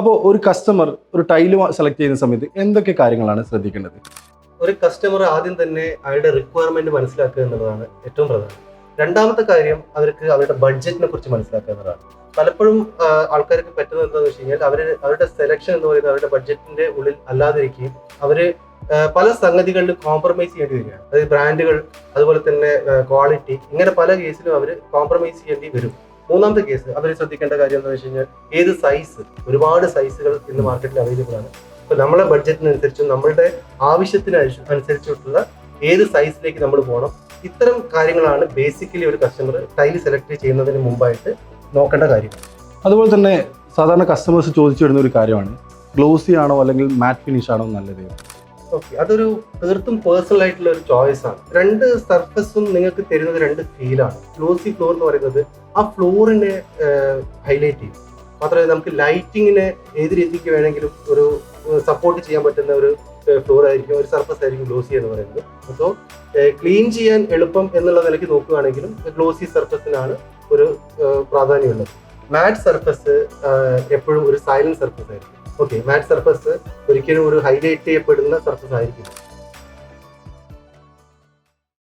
അപ്പോൾ ഒരു കസ്റ്റമർ ഒരു ടൈൽ സെലക്ട് ചെയ്യുന്ന സമയത്ത് എന്തൊക്കെ കാര്യങ്ങളാണ് ശ്രദ്ധിക്കേണ്ടത്? ഒരു കസ്റ്റമർ ആദ്യം തന്നെ അവരുടെ റിക്വയർമെന്റ് മനസ്സിലാക്കുക എന്നുള്ളതാണ് ഏറ്റവും പ്രധാനം. രണ്ടാമത്തെ കാര്യം അവർക്ക് അവരുടെ ബഡ്ജറ്റിനെ കുറിച്ച് മനസ്സിലാക്കുക എന്നതാണ് പലപ്പോഴും ആൾക്കാർക്ക് പറ്റുന്നത് എന്താണെന്ന് വെച്ച് കഴിഞ്ഞാൽ അവർ അവരുടെ സെലക്ഷൻ എന്ന് പറയുന്നത് അവരുടെ ബഡ്ജറ്റിന്റെ ഉള്ളിൽ അല്ലാതിരിക്കുകയും അവർ പല സംഗതികളിൽ കോംപ്രമൈസ് ചെയ്യേണ്ടി വരികയാണ്. അതായത് ബ്രാൻഡുകൾ അതുപോലെ തന്നെ ക്വാളിറ്റി ഇങ്ങനെ പല കേസിലും അവർ കോംപ്രമൈസ് ചെയ്യേണ്ടി വരും. മൂന്നാമത്തെ കേസ് അവർ ശ്രദ്ധിക്കേണ്ട കാര്യം എന്ന് വെച്ച് കഴിഞ്ഞാൽ ഏത് സൈസ് ഒരുപാട് സൈസുകൾ ഇന്ന് മാർക്കറ്റിൽ അവൈലബിൾ ആണ്. അപ്പൊ നമ്മളെ ബഡ്ജറ്റിനനുസരിച്ചും നമ്മളുടെ ആവശ്യത്തിന് അനുസ- അനുസരിച്ചിട്ടുള്ള ഏത് സൈസിലേക്ക് നമ്മൾ പോകണം ഇത്തരം കാര്യങ്ങളാണ് ബേസിക്കലി ഒരു കസ്റ്റമർ ടൈൽ സെലക്ട് ചെയ്യുന്നതിന് മുമ്പായിട്ട് നോക്കേണ്ട കാര്യം. അതുപോലെ തന്നെ സാധാരണ കസ്റ്റമേഴ്സ് ചോദിച്ചു വരുന്ന ഒരു കാര്യമാണ്. ഗ്ലോസി ആണോ അല്ലെങ്കിൽ മാറ്റ് ഫിനിഷ് ആണോ നല്ലത്? ഓക്കെ അതൊരു തീർത്തും പേഴ്സണൽ ആയിട്ടുള്ള ഒരു ചോയ്സ് ആണ്. രണ്ട് സർഫസും നിങ്ങൾക്ക് തരുന്നത് രണ്ട് ഫീലാണ് ഗ്ലോസി ഫ്ലോർ എന്ന് പറയുന്നത് ആ ഫ്ലോറിനെ ഹൈലൈറ്റ് ചെയ്യും. മാത്രമല്ല നമുക്ക് ലൈറ്റിങ്ങിനെ ഏത് രീതിക്ക് വേണമെങ്കിലും ഒരു സപ്പോർട്ട് ചെയ്യാൻ പറ്റുന്ന ഒരു ഫ്ലോർ ആയിരിക്കും ഒരു സർഫസ് ആയിരിക്കും ഗ്ലോസി എന്ന് പറയുന്നത്. അപ്പോൾ ക്ലീൻ ചെയ്യാൻ എളുപ്പം എന്നുള്ള നിലയ്ക്ക് നോക്കുകയാണെങ്കിലും ഗ്ലോസി സർഫസിനാണ് ഒരു പ്രാധാന്യമുള്ളത് മാറ്റ് സർഫസ് എപ്പോഴും ഒരു സൈലന്റ് സർഫസ് ആയിരിക്കും. ഓക്കെ മാറ്റ് സർഫസ് ഒരിക്കലും ഒരു ഹൈലൈറ്റ് ചെയ്യപ്പെടുന്ന സർഫസ് ആയിരിക്കും